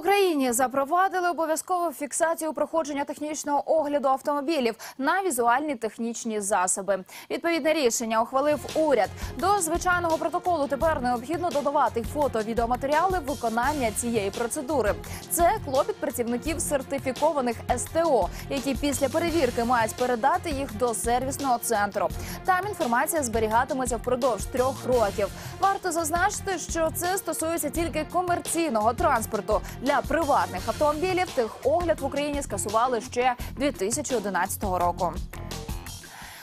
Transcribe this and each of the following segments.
Україні запровадили обов'язкову фіксацію проходження технічного огляду автомобілів на візуальні технічні засоби. Відповідне рішення ухвалив уряд. До звичайного протоколу тепер необхідно додавати фото, відеоматеріали виконання цієї процедури. Це клопіт працівників сертифікованих СТО, які після перевірки мають передати їх до сервісного центру. Там інформація зберігатиметься впродовж трьох років. Варто зазначити, що це стосується тільки комерційного транспорту. Для приватних автомобілів техогляд в Україні скасували ще 2011 року.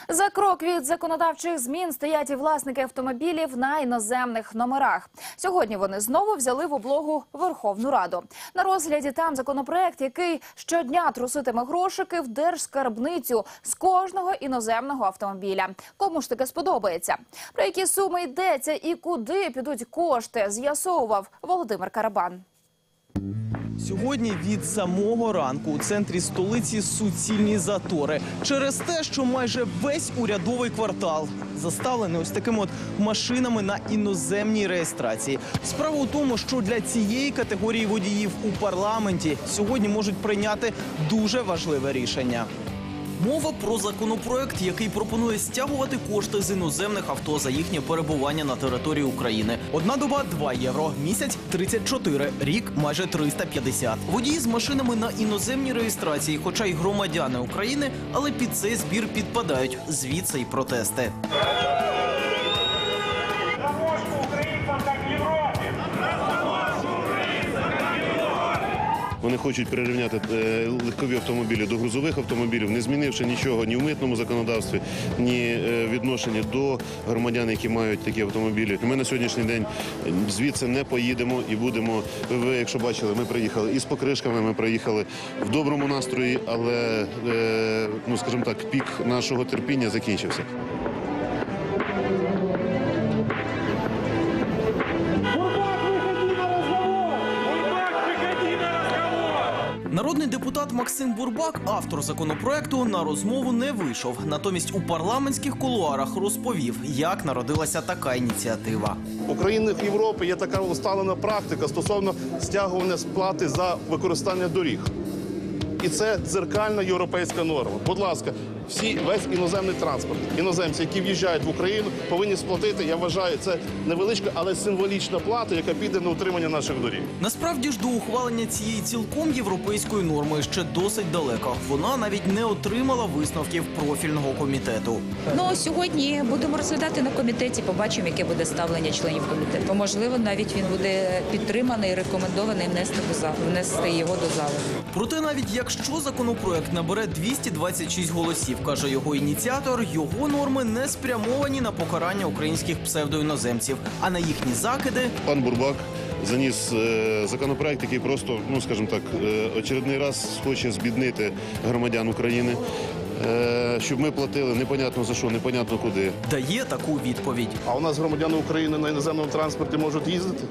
За крок від законодавчих змін стоять і власники автомобілів на іноземних номерах. Сьогодні вони знову взяли в облогу Верховну Раду. На розгляді там законопроект, який щодня труситиме грошики в держскарбницю з кожного іноземного автомобіля. Кому ж таке сподобається? Про які суми йдеться і куди підуть кошти? З'ясовував Володимир Карабан. Сьогодні від самого ранку у центрі столиці суцільні затори через те, що майже весь урядовий квартал заставлений ось такими от машинами на іноземній реєстрації. Справа у тому, що для цієї категорії водіїв у парламенті сьогодні можуть прийняти дуже важливе рішення. Мова про законопроект, який пропонує стягувати кошти з іноземних авто за їхнє перебування на території України. Одна доба 2 євро, місяць 34, рік майже 350. Водії з машинами на іноземній реєстрації, хоча й громадяни України, але під цей збір підпадають. Звідси й протести. Вони хочуть прирівняти е, легкові автомобілі до грузових автомобілів, не змінивши нічого ні в митному законодавстві, ні е, відношенні до громадян, які мають такі автомобілі. Ми на сьогоднішній день звідси не поїдемо і будемо. Ви, якщо бачили, ми приїхали із покришками, ми приїхали в доброму настрої, але е, ну скажімо так, пік нашого терпіння закінчився. Народний депутат Максим Бурбак, автор законопроекту, на розмову не вийшов. Натомість у парламентських кулуарах розповів, як народилася така ініціатива. У країнах Європи є така усталена практика стосовно стягування сплати за використання доріг. І це дзеркальна європейська норма. Будь ласка, всі весь іноземний транспорт, іноземці, які в'їжджають в Україну, повинні сплатити. Я вважаю, це невеличка, але символічна плата, яка піде на утримання наших доріг. Насправді ж до ухвалення цієї цілком європейської норми ще досить далеко. Вона навіть не отримала висновків профільного комітету. Ну сьогодні будемо розглядати на комітеті. Побачимо, яке буде ставлення членів комітету. Можливо, навіть він буде підтриманий, рекомендований внести до залу, внести його до залу. Проте, навіть якщо законопроект набере 226 голосів, каже його ініціатор, його норми не спрямовані на покарання українських псевдоіноземців, а на їхні закиди Пан Бурбак заніс е, законопроект, який просто, ну скажімо так, е, очередний раз хоче збіднити громадян України, е, щоб ми платили непонятно за що, непонятно куди. дає таку відповідь. А у нас громадяни України на іноземному транспорті можуть їздити.